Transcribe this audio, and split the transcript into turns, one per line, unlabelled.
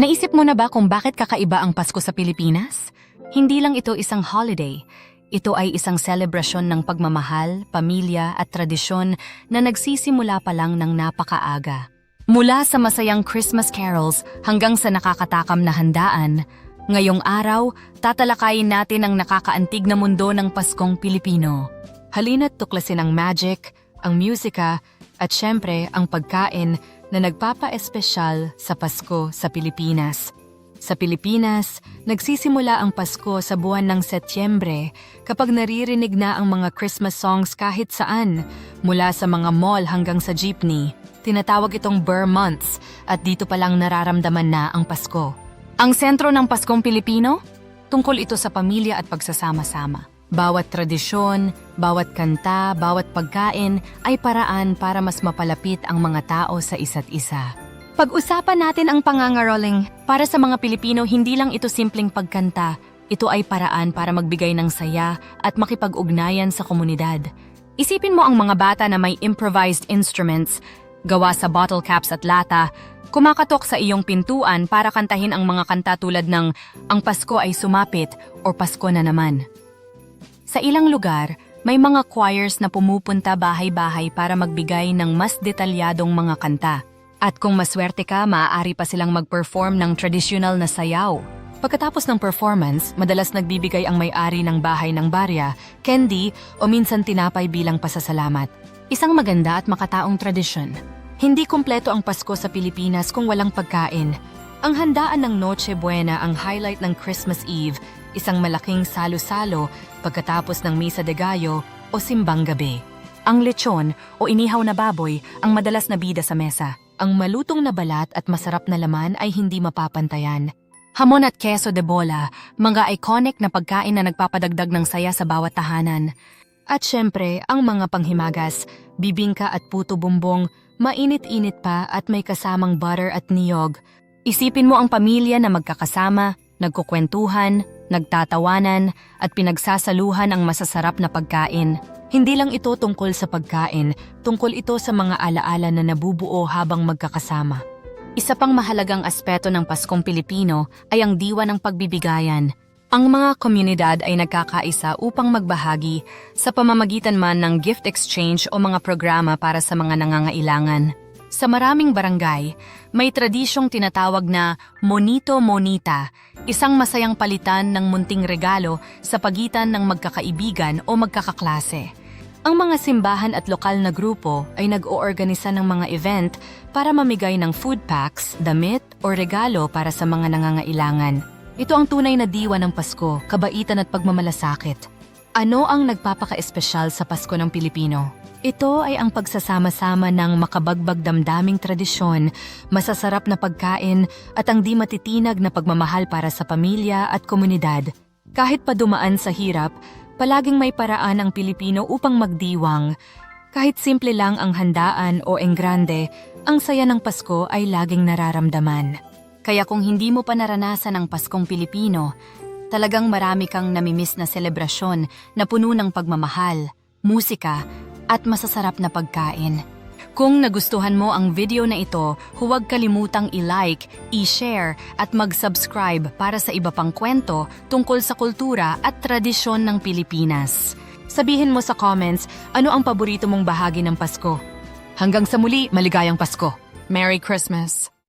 Naisip mo na ba kung bakit kakaiba ang Pasko sa Pilipinas? Hindi lang ito isang holiday. Ito ay isang selebrasyon ng pagmamahal, pamilya at tradisyon na nagsisimula pa lang ng napakaaga. Mula sa masayang Christmas carols hanggang sa nakakatakam na handaan, ngayong araw, tatalakayin natin ang nakakaantig na mundo ng Paskong Pilipino. Halina't tuklasin ang magic, ang musika, at syempre ang pagkain na nagpapa-espesyal sa Pasko sa Pilipinas. Sa Pilipinas, nagsisimula ang Pasko sa buwan ng Setyembre kapag naririnig na ang mga Christmas songs kahit saan, mula sa mga mall hanggang sa jeepney. Tinatawag itong Burr Months at dito pa lang nararamdaman na ang Pasko. Ang sentro ng Paskong Pilipino? Tungkol ito sa pamilya at pagsasama-sama. Bawat tradisyon, bawat kanta, bawat pagkain ay paraan para mas mapalapit ang mga tao sa isa't isa. Pag-usapan natin ang pangangaroling. Para sa mga Pilipino, hindi lang ito simpleng pagkanta. Ito ay paraan para magbigay ng saya at makipag-ugnayan sa komunidad. Isipin mo ang mga bata na may improvised instruments, gawa sa bottle caps at lata, kumakatok sa iyong pintuan para kantahin ang mga kanta tulad ng Ang Pasko ay Sumapit o Pasko na naman. Sa ilang lugar, may mga choirs na pumupunta bahay-bahay para magbigay ng mas detalyadong mga kanta. At kung maswerte ka, maaari pa silang mag-perform ng traditional na sayaw. Pagkatapos ng performance, madalas nagbibigay ang may-ari ng bahay ng barya, candy o minsan tinapay bilang pasasalamat. Isang maganda at makataong tradisyon. Hindi kumpleto ang Pasko sa Pilipinas kung walang pagkain. Ang handaan ng Noche Buena ang highlight ng Christmas Eve, isang malaking salo-salo pagkatapos ng Misa de Gallo o Simbang Gabi. Ang lechon o inihaw na baboy ang madalas na bida sa mesa. Ang malutong na balat at masarap na laman ay hindi mapapantayan. Hamon at keso de bola, mga iconic na pagkain na nagpapadagdag ng saya sa bawat tahanan. At syempre, ang mga panghimagas, bibingka at puto bumbong, mainit-init pa at may kasamang butter at niyog. Isipin mo ang pamilya na magkakasama, nagkukwentuhan, nagtatawanan, at pinagsasaluhan ang masasarap na pagkain. Hindi lang ito tungkol sa pagkain, tungkol ito sa mga alaala na nabubuo habang magkakasama. Isa pang mahalagang aspeto ng Paskong Pilipino ay ang diwa ng pagbibigayan. Ang mga komunidad ay nagkakaisa upang magbahagi sa pamamagitan man ng gift exchange o mga programa para sa mga nangangailangan. Sa maraming barangay, may tradisyong tinatawag na Monito Monita, isang masayang palitan ng munting regalo sa pagitan ng magkakaibigan o magkakaklase. Ang mga simbahan at lokal na grupo ay nag-oorganisa ng mga event para mamigay ng food packs, damit o regalo para sa mga nangangailangan. Ito ang tunay na diwa ng Pasko, kabaitan at pagmamalasakit. Ano ang nagpapaka-espesyal sa Pasko ng Pilipino? Ito ay ang pagsasama-sama ng makabagbag damdaming tradisyon, masasarap na pagkain at ang di matitinag na pagmamahal para sa pamilya at komunidad. Kahit pa dumaan sa hirap, palaging may paraan ang Pilipino upang magdiwang. Kahit simple lang ang handaan o enggrande, ang saya ng Pasko ay laging nararamdaman. Kaya kung hindi mo pa naranasan ang Paskong Pilipino, talagang marami kang namimiss na selebrasyon na puno ng pagmamahal, musika, at masasarap na pagkain. Kung nagustuhan mo ang video na ito, huwag kalimutang i-like, i-share at mag-subscribe para sa iba pang kwento tungkol sa kultura at tradisyon ng Pilipinas. Sabihin mo sa comments ano ang paborito mong bahagi ng Pasko. Hanggang sa muli, maligayang Pasko. Merry Christmas!